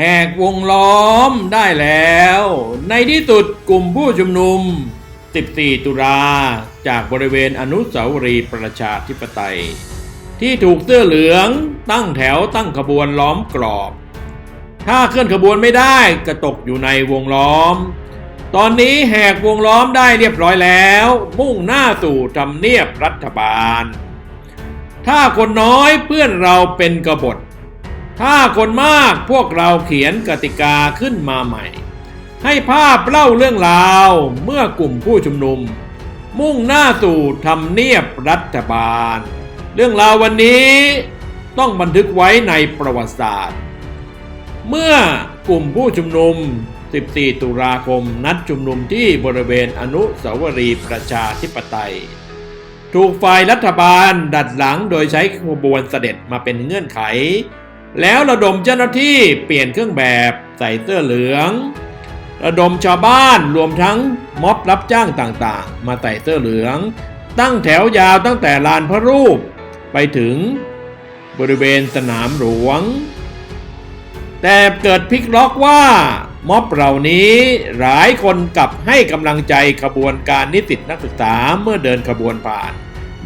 แหกวงล้อมได้แล้ว ในที่สุดกลุ่มผู้ชุมนุม 14 ตุลาจากบริเวณอนุสาวรีย์ประชาธิปไตย ที่ถูกเสื้อเหลืองตั้งแถวตั้งขบวนล้อมกรอบ ถ้าเคลื่อนขบวนไม่ได้ก็ตกอยู่ในวงล้อม ตอนนี้แหกวงล้อมได้เรียบร้อยแล้ว มุ่งหน้าสู่ทำเนียบรัฐบาล ถ้าคนน้อยเพื่อนเราเป็นกบฏ ถ้าคนมากพวกเราเขียนกติกาขึ้นมาใหม่ ให้ภาพเล่าเรื่องราวเมื่อกลุ่มผู้ชุมนุม มุ่งหน้าสู่ทำเนียบรัฐบาล เรื่องราววันนี้ต้องบันทึกไว้ในประวัติศาสตร์ เมื่อกลุ่มผู้ชุมนุม 14 ตุลาคมนัดชุมนุมที่บริเวณอนุสาวรีย์ประชาธิปไตย ถูกฝ่ายรัฐบาลดัดหลังโดยใช้ขบวนเสด็จมาเป็นเงื่อนไข แล้วระดมเจ้าหน้าที่เปลี่ยนเครื่องแบบใส่เสื้อเหลือง ระดมชาวบ้านรวมทั้งม็อบรับจ้างต่างๆ มาใส่เสื้อเหลือง ตั้งแถวยาวตั้งแต่ลานพระรูป ไปถึงบริเวณสนามหลวง แต่เกิดพลิกล็อกว่าม็อบเหล่านี้หลายคนกลับให้กำลังใจขบวนการนิสิตนักศึกษาเมื่อเดินขบวนผ่าน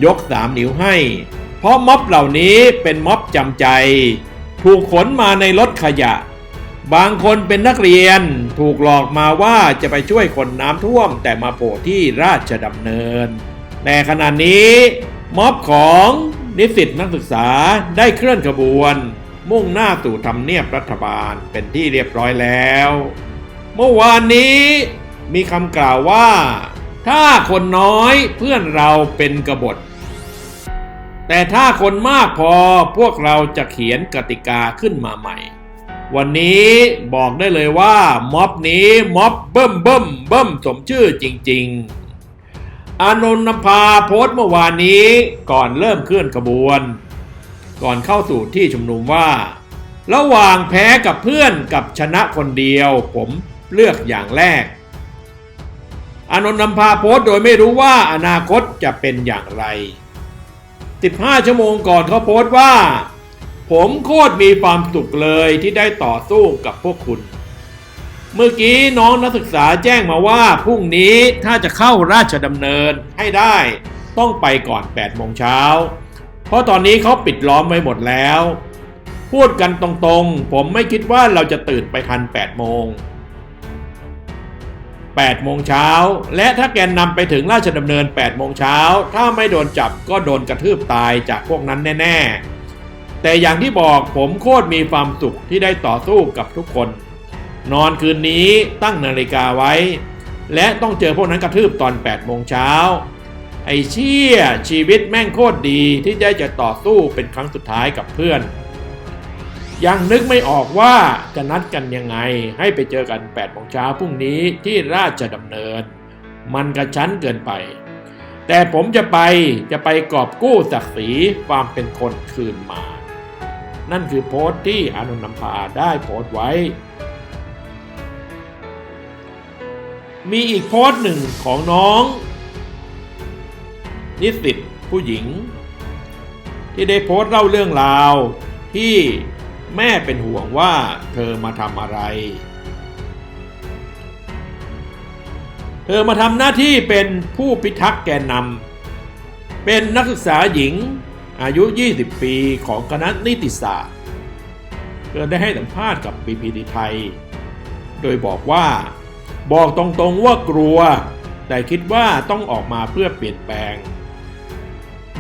ยกสามนิ้วให้ เพราะม็อบเหล่านี้เป็นม็อบจำใจ ถูกขนมาในรถขยะ บางคนเป็นนักเรียนถูกหลอกมาว่าจะไปช่วยคนน้ำท่วม แต่มาโผล่ที่ราชดำเนิน แต่ขณะนี้ม็อบของนิสิตนักศึกษาได้เคลื่อนขบวน มุ่งหน้าสู่ทำเนียบรัฐบาลเป็นที่เรียบร้อยแล้ว เมื่อวานนี้มีคำกล่าวว่า ถ้าคนน้อยเพื่อนเราเป็นกบฏ แต่ถ้าคนมากพอพวกเราจะเขียนกติกาขึ้นมาใหม่ วันนี้บอกได้เลยว่าม็อบนี้ม็อบเบิ่มเบิ่มเบิ่มสมชื่อจริง ๆ อานนท์นภาโพสต์เมื่อวานนี้ก่อนเริ่มเคลื่อนขบวน ก่อนเข้าสู่ที่ชุมนุมว่า ระหว่างแพ้กับเพื่อนกับชนะคนเดียว ผมเลือกอย่างแรกอานนท์นำพาโพสต์โดยไม่รู้ว่าอนาคตจะเป็นอย่างไร 15 ชั่วโมงก่อนเขาโพสต์ว่า ผมโคตรมีความสุขเลยที่ได้ต่อสู้กับพวกคุณ เมื่อกี้น้องนักศึกษาแจ้งมาว่าพรุ่งนี้ถ้าจะเข้าราชดำเนินให้ได้ต้องไปก่อน8โมงเช้า เพราะตอนนี้เขาปิดล้อมไว้หมดแล้ว พูดกันตรงๆ ผมไม่คิดว่าเราจะตื่นไปทัน8โมง 8 โมงเช้า และถ้าแกนนำไปถึงราชดำเนิน 8 โมงเช้า ถ้าไม่โดนจับก็โดนกระทืบตายจากพวกนั้นแน่ ๆ แต่อย่างที่บอกผมโคตรมีความสุขที่ได้ต่อสู้กับทุกคน นอนคืนนี้ตั้งนาฬิกาไว้ และต้องเจอพวกนั้นกระทืบตอน 8 โมงเช้า ไอ้เชี่ยชีวิตแม่งโคตรดีที่ได้จะต่อสู้เป็นครั้งสุดท้ายกับเพื่อน ยังนึกไม่ออกว่าจะนัดกันยังไง ให้ไปเจอกัน8โมงเช้าพรุ่งนี้ที่ราชดำเนิน มันกระชั้นเกินไป แต่ผมจะไปจะไปกอบกู้ศักดิ์ศรีความเป็นคนคืนมา นั่นคือโพสต์ที่อานนท์นำพาได้โพสต์ไว้ มีอีกโพสต์หนึ่งของน้อง นิสิตผู้หญิง ที่ได้โพสต์เล่าเรื่องราวที่ แม่เป็นห่วงว่าเธอมาทำอะไร เธอมาทำหน้าที่เป็นผู้พิทักษ์แกนนำเป็นนักศึกษาหญิงอายุ 20 ปีของคณะนิติศาสตร์ เธอได้ให้สัมภาษณ์กับ BPD ไทย โดยบอกว่า บอกตรงๆว่ากลัว แต่คิดว่าต้องออกมาเพื่อเปลี่ยนแปลง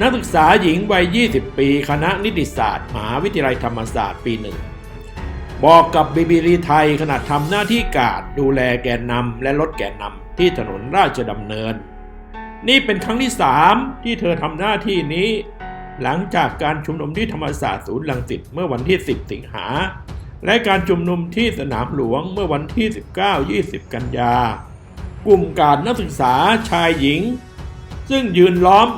นักศึกษาหญิงวัย 20 ปี คณะนิติศาสตร์มหาวิทยาลัยธรรมศาสตร์ปีหนึ่งบอกกับบีบีรีไทยขณะทำหน้าที่กาดดูแลแกนนำและรถแกนนำที่ถนนราชดำเนิน นี่เป็นครั้งที่3ที่เธอทำหน้าที่นี้ หลังจากการชุมนุมที่ธรรมศาสตร์ศูนย์ลังสิตเมื่อวันที่ 10 สิงหา และการชุมนุมที่สนามหลวงเมื่อวันที่ 19-20 กันยากลุ่มการนักศึกษาชายหญิง ซึ่งยืนล้อม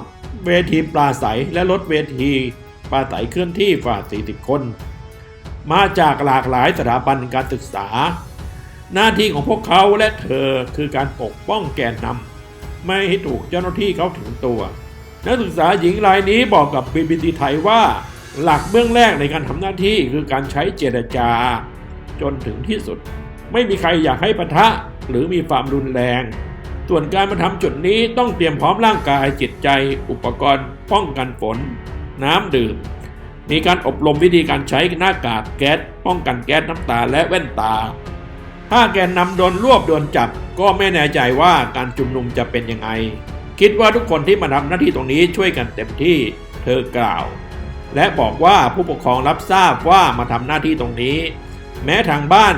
เวทีปลาใสและรถเวทีปลาใสเคลื่อนที่กว่า 40 คน มาจากหลากหลายสถาบันการศึกษา หน้าที่ของพวกเขาและเธอคือการปกป้องแกนนำไม่ให้ถูกเจ้าหน้าที่เขาถึงตัว นักศึกษาหญิงรายนี้บอกกับ BBC ไทยว่า หลักเบื้องแรกในการทำหน้าที่คือการใช้เจรจา จนถึงที่สุด ไม่มีใครอยากให้ปะทะหรือมีความรุนแรง ส่วนการมาทำจุดนี้ต้องเตรียมพร้อมร่างกายจิตใจ อุปกรณ์ป้องกันฝน น้ำดื่ม มีการอบรมวิธีการใช้หน้ากากแก๊สป้องกันแก๊สน้ำตาและแว่นตา ถ้าแกนนำโดนรวบโดนจับ ก็ไม่แน่ใจว่าการชุมนุมจะเป็นยังไง คิดว่าทุกคนที่มาทำหน้าที่ตรงนี้ช่วยกันเต็มที่เธอกล่าว และบอกว่าผู้ปกครองรับทราบว่ามาทำหน้าที่ตรงนี้ แม้ทางบ้าน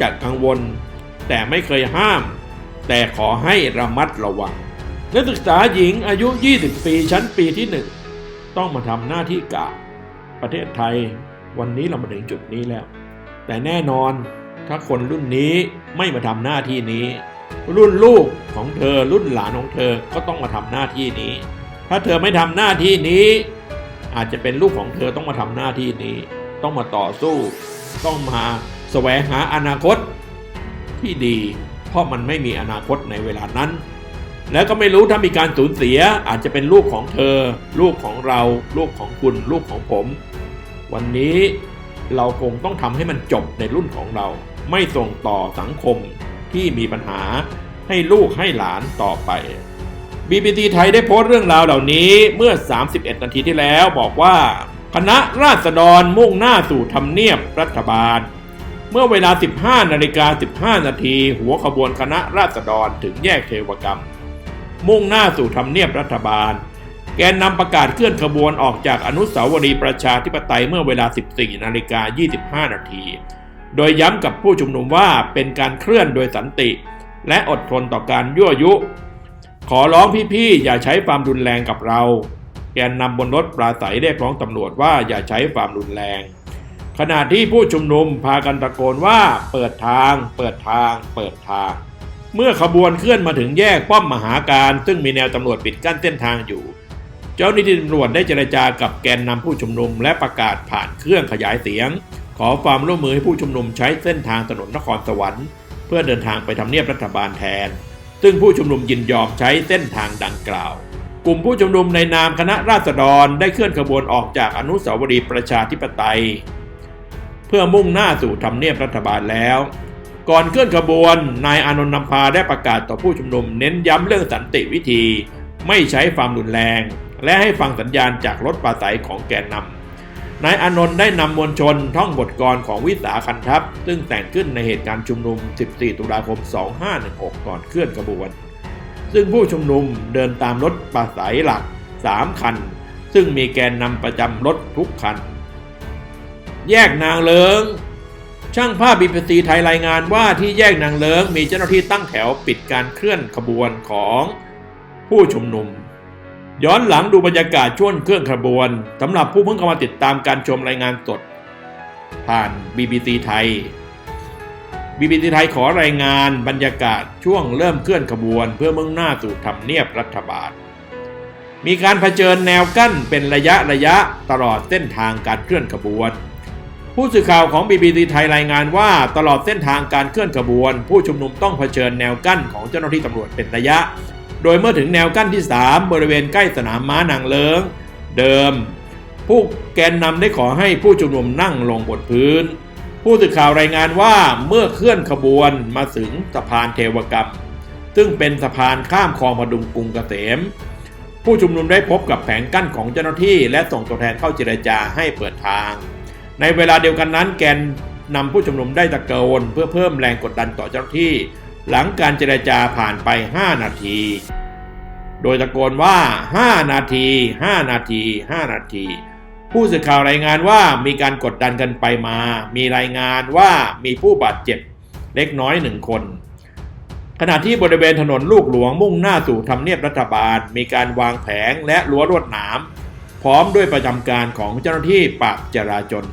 จะกังวล แต่ไม่เคยห้าม แต่ขอให้ระมัดระวัง นักศึกษาหญิงอายุ 20 ปีชั้นปีที่หนึ่งต้องมาทำหน้าที่กะ ประเทศไทยวันนี้เรามาถึงจุดนี้แล้ว แต่แน่นอนถ้าคนรุ่นนี้ไม่มาทำหน้าที่นี้ รุ่นลูกของเธอรุ่นหลานของเธอก็ต้องมาทำหน้าที่นี้ ถ้าเธอไม่ทำหน้าที่นี้ อาจจะเป็นลูกของเธอต้องมาทำหน้าที่นี้ ต้องมาต่อสู้ ต้องมาแสวงหาอนาคตที่ดี เพราะมันไม่มีอนาคตในเวลานั้น แล้วก็ไม่รู้ถ้ามีการสูญเสียอาจจะเป็นลูกของเธอ ลูกของเรา ลูกของคุณ ลูกของผม วันนี้เราคงต้องทำให้มันจบในรุ่นของเรา ไม่ส่งต่อสังคมที่มีปัญหาให้ลูกให้หลานต่อไป BBT ไทยได้โพสต์เรื่องราวเหล่านี้เมื่อ 31 นาทีที่แล้วบอกว่า คณะราษฎรมุ่งหน้าสู่ทำเนียบรัฐบาล เมื่อเวลา 15 นาฬิกา 15 นาที หัวขบวนคณะราษฎรถึงแยกเทวกรรม มุ่งหน้าสู่ทำเนียบรัฐบาล แกนนำประกาศเคลื่อนขบวนออกจากอนุสาวรีย์ประชาธิปไตยเมื่อเวลา 14 นาฬิกา 25 นาที โดยย้ำกับผู้ชุมนุมว่าเป็นการเคลื่อนโดยสันติ และอดทนต่อการยั่วยุ ขอร้องพี่ๆ อย่าใช้ความรุนแรงกับเรา แกนนำบนรถปราศัยได้ร้องตำรวจว่าอย่าใช้ความรุนแรง ขณะที่ผู้ชุมนุมพากันตะโกนว่าเปิดทาง เปิดทาง เปิดทาง เมื่อขบวนเคลื่อนมาถึงแยกป้อมมหาการ ซึ่งมีแนวตำรวจปิดกั้นเส้นทางอยู่ เจ้าหน้าที่ตำรวจได้เจรจากับแกนนำผู้ชุมนุม และประกาศผ่านเครื่องขยายเสียง ขอความร่วมมือให้ผู้ชุมนุมใช้เส้นทางถนนนครสวรรค์ เพื่อเดินทางไปทำเนียบรัฐบาลแทน ซึ่งผู้ชุมนุมยินยอมใช้เส้นทางดังกล่าวกลุ่มผู้ชุมนุมในนามคณะราษฎรได้เคลื่อนขบวนออกจากอนุสาวรีย์ประชาธิปไตย เพื่อมุ่งหน้าสู่ทำเนียบรัฐบาลแล้ว ก่อนเคลื่อนขบวน นายอานนท์นำพาได้ประกาศต่อผู้ชุมนุมเน้นย้ำเรื่องสันติวิธี ไม่ใช้ความรุนแรง และให้ฟังสัญญาณจากรถปราศัยของแกนนำนายอานนท์ได้นำมวลชนท่องบทกรของวิสาคันทัพ ซึ่งแต่งขึ้นในเหตุการณ์ชุมนุม 14 ตุลาคม 2516 ก่อนเคลื่อนขบวน ซึ่งผู้ชุมนุมเดินตามรถปราศัยหลัก 3 คัน ซึ่งมีแกนนำประจำรถทุกคัน แยกนางเลิง ช่างภาพบีพีซีไทยรายงานว่าที่แยกนางเลิงมีเจ้าหน้าที่ตั้งแถวปิดการเคลื่อนขบวนของผู้ชุมนุม ย้อนหลังดูบรรยากาศช่วงเครื่องขบวนสำหรับผู้เพิ่งเข้ามาติดตามการชมรายงานสดผ่าน BBC ไทย BBC ไทยขอรายงานบรรยากาศช่วงเริ่มเคลื่อนขบวน เพื่อมุ่งหน้าสู่ทำเนียบรัฐบาล มีการเผชิญแนวกั้นเป็นระยะระยะตลอดเส้นทางการเคลื่อนขบวน ผู้สื่อข่าวของ BBC ไทยรายงานว่าตลอดเส้นทางการเคลื่อนขบวน ผู้ชุมนุมต้องเผชิญแนวกั้นของเจ้าหน้าที่ตำรวจเป็นระยะ โดยเมื่อถึงแนวกั้นที่ 3 บริเวณใกล้สนามม้านางเลิงเดิม ผู้แกนนำได้ขอให้ผู้ชุมนุมนั่งลงบนพื้น ผู้สื่อข่าวรายงานว่าเมื่อเคลื่อนขบวนมาถึงสะพานเทวกรรม ซึ่งเป็นสะพานข้ามคลองพดุงกรุงเกษมผู้ชุมนุมได้พบกับแผงกั้นของเจ้าหน้าที่ และส่งตัวแทนเข้าเจรจาให้เปิดทาง ในเวลาเดียวกันนั้นแกนนำผู้ชุมนุมได้ตะโกนเพื่อเพิ่มแรงกดดันต่อเจ้าหน้าที่ หลังการเจรจาผ่านไป 5 นาที โดยตะโกนว่า 5 นาที 5 นาที 5 นาที ผู้สื่อข่าวรายงานว่ามีการกดดันกันไปมา มีรายงานว่ามีผู้บาดเจ็บเล็กน้อยหนึ่งคน ขณะที่บริเวณถนนลูกหลวงมุ่งหน้าสู่ทำเนียบรัฐบาล มีการวางแผงและรั้วรวดหนาม พร้อมด้วยประจำการของเจ้าหน้าที่ปราบจราจร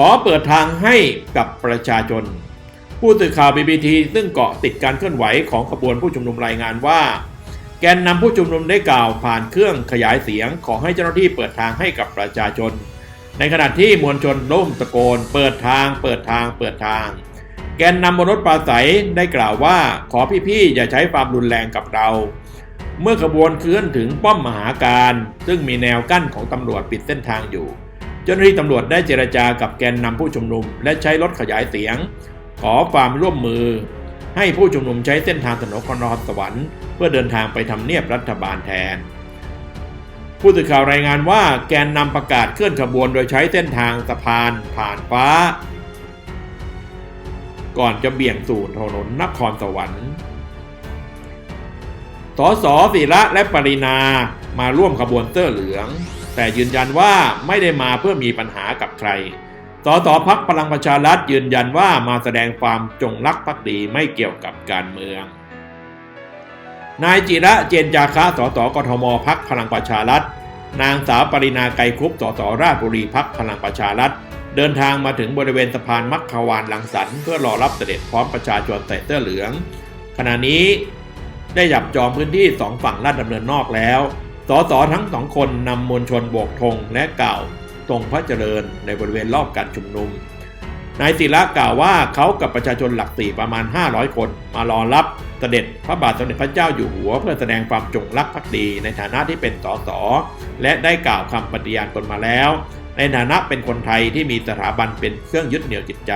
ขอเปิดทางให้กับประชาชน ผู้สื่อข่าว BBT ซึ่งเกาะติดการเคลื่อนไหวของขบวนผู้ชุมนุมรายงานว่า แกนนำผู้ชุมนุมได้กล่าวผ่านเครื่องขยายเสียง ขอให้เจ้าหน้าที่เปิดทางให้กับประชาชน ในขณะที่มวลชนร่มตะโกน เปิดทาง เปิดทาง เปิดทาง แกนนำบนรถปราศัยได้กล่าวว่าขอพี่ๆอย่าใช้ความรุนแรงกับเราเมื่อขบวนเคลื่อนถึงป้อมมหาการ ซึ่งมีแนวกั้นของตำรวจปิดเส้นทางอยู่ เจ้าหน้าที่ตำรวจได้เจรจากับแกนนำผู้ชุมนุม และใช้รถขยายเสียง ขอความร่วมมือ ให้ผู้ชุมนุมใช้เส้นทางถนนคอนรสวรรค์เพื่อเดินทางไปทำเนียบรัฐบาลแทน ผู้สื่อข่าวรายงานว่าแกนนำประกาศเคลื่อนขบวนโดยใช้เส้นทางสะพาน ผ่านฟ้า ก่อนจะเบี่ยงสู่ถนนนครสวรรค์สสศิระและปรินามาร่วมขบวนเสื้อเหลือง แต่ยืนยันว่าไม่ได้มาเพื่อมีปัญหากับใคร สสพักพลังประชารัฐยืนยันว่ามาแสดงความจงรักภักดีไม่เกี่ยวกับการเมือง นายจิระเจนจาคะสสกทมพักพลังประชารัฐ นางสาวปรินาไกรคุปสสราชบุรีพักพลังประชารัฐเดินทางมาถึงบริเวณสะพานมัคควานลังสรรเพื่อรอรับเสด็จพร้อมประชาชนใส่เสื้อเหลือง ขณะนี้ได้จับจองพื้นที่สองฝั่งลาดดำเนินนอกแล้ว สสทั้งสองคนนำมวลชนโบกธงและกล่าวตรงพระเจริญในบริเวณรอบการชุมนุม นายศิระกล่าวว่าเขากับประชาชนหลักสี่ประมาณ 500 คนมารอรับเสด็จพระบาทสมเด็จพระเจ้าอยู่หัว เพื่อแสดงความจงรักภักดีในฐานะที่เป็นสสและได้กล่าวคำปฏิญาณตนมาแล้ว ในฐานะเป็นคนไทยที่มีสถาบันเป็นเครื่องยึดเหนี่ยวจิตใจ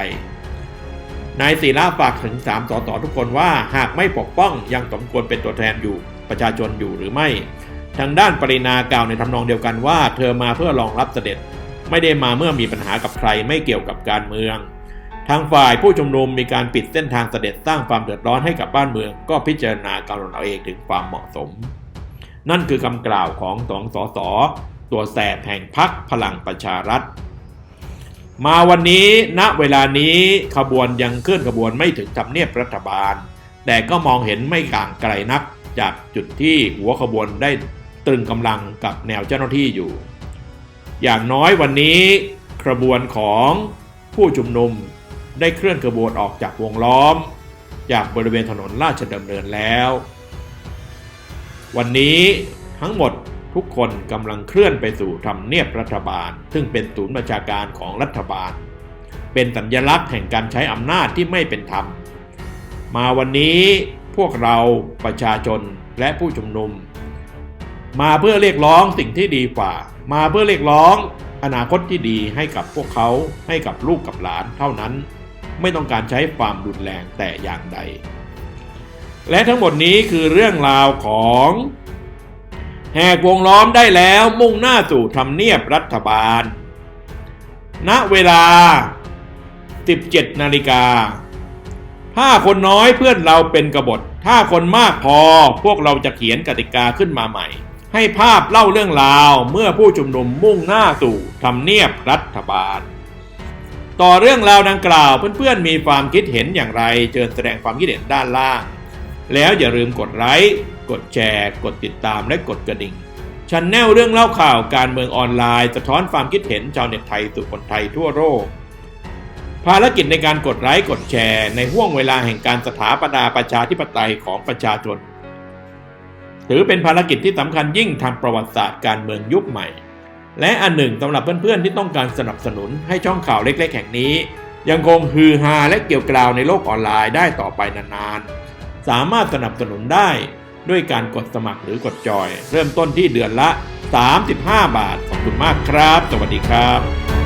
นายศิระฝากถึงสามสสทุกคนว่าหากไม่ปกป้องยังสมควรเป็นตัวแทนอยู่ประชาชนอยู่หรือไม่ ทางด้านปรินากล่าวในทำนองเดียวกันว่า เธอมาเพื่อรองรับเสด็จ ไม่ได้มาเมื่อมีปัญหากับใครไม่เกี่ยวกับการเมือง ทางฝ่ายผู้ชุมนุมมีการปิดเส้นทางเสด็จสร้างความเดือดร้อนให้กับบ้านเมือง ก็พิจารณาการเอาเองถึงความเหมาะสม นั่นคือคำกล่าวของสองสสตัวแสบแห่งพักพลังประชารัฐ มาวันนี้ณเวลานี้ขบวนยังเคลื่อนขบวนไม่ถึงทำเนียบรัฐบาล แต่ก็มองเห็นไม่ก่างไกลนักจากจุดที่หัวขบวนได้ ตรึงกำลังกับแนวเจ้าหน้าที่อยู่ อย่างน้อยวันนี้ขบวนของผู้ชุมนุมได้เคลื่อนขบวนออกจากวงล้อม จากบริเวณถนนราชดำเนินแล้ว วันนี้ทั้งหมดทุกคนกำลังเคลื่อนไปสู่ทำเนียบรัฐบาล ซึ่งเป็นศูนย์ประชาการของรัฐบาล เป็นสัญลักษณ์แห่งการใช้อำนาจที่ไม่เป็นธรรม มาวันนี้พวกเราประชาชนและผู้ชุมนุม มาเพื่อเรียกร้องสิ่งที่ดีกว่า มาเพื่อเรียกร้องอนาคตที่ดีให้กับพวกเขาให้กับลูกกับหลานเท่านั้น ไม่ต้องการใช้ความรุนแรงแต่อย่างใด และทั้งหมดนี้คือเรื่องราวของ แหกวงล้อมได้แล้วมุ่งหน้าสู่ทำเนียบรัฐบาล ณเวลา 17 นาฬิกา ถ้าคนน้อยเพื่อนเราเป็นกบฏ ถ้าคนมากพอพวกเราจะเขียนกติกาขึ้นมาใหม่ ให้ภาพเล่าเรื่องราวเมื่อผู้ชุมนุมมุ่งหน้าสู่ทำเนียบรัฐบาล ต่อเรื่องราวดังกล่าวเพื่อนๆมีความคิดเห็นอย่างไรเชิญแสดงความคิดเห็นด้านล่าง แล้วอย่าลืมกดไลค์กดแชร์ กดติดตามและกดกระดิ่งชันแนลเรื่องเล่าข่าวการเมืองออนไลน์สะท้อนความคิดเห็นชาวเน็ตไทยสู่คนไทยทั่วโลกภารกิจในการกดไลค์กดแชร์ในห่วงเวลาแห่งการสถาปนาประชาธิปไตยของประชาชน ถือเป็นภารกิจที่สำคัญยิ่งทางประวัติศาสตร์การเมืองยุคใหม่ และอันหนึ่งสำหรับเพื่อนๆที่ต้องการสนับสนุนให้ช่องข่าวเล็กๆแห่งนี้ ยังคงฮือฮาและเกี่ยวกล่าวในโลกออนไลน์ได้ต่อไปนานๆ สามารถสนับสนุนได้ด้วยการกดสมัครหรือกดจอย เริ่มต้นที่เดือนละ 35 บาทขอบคุณมากครับ สวัสดีครับ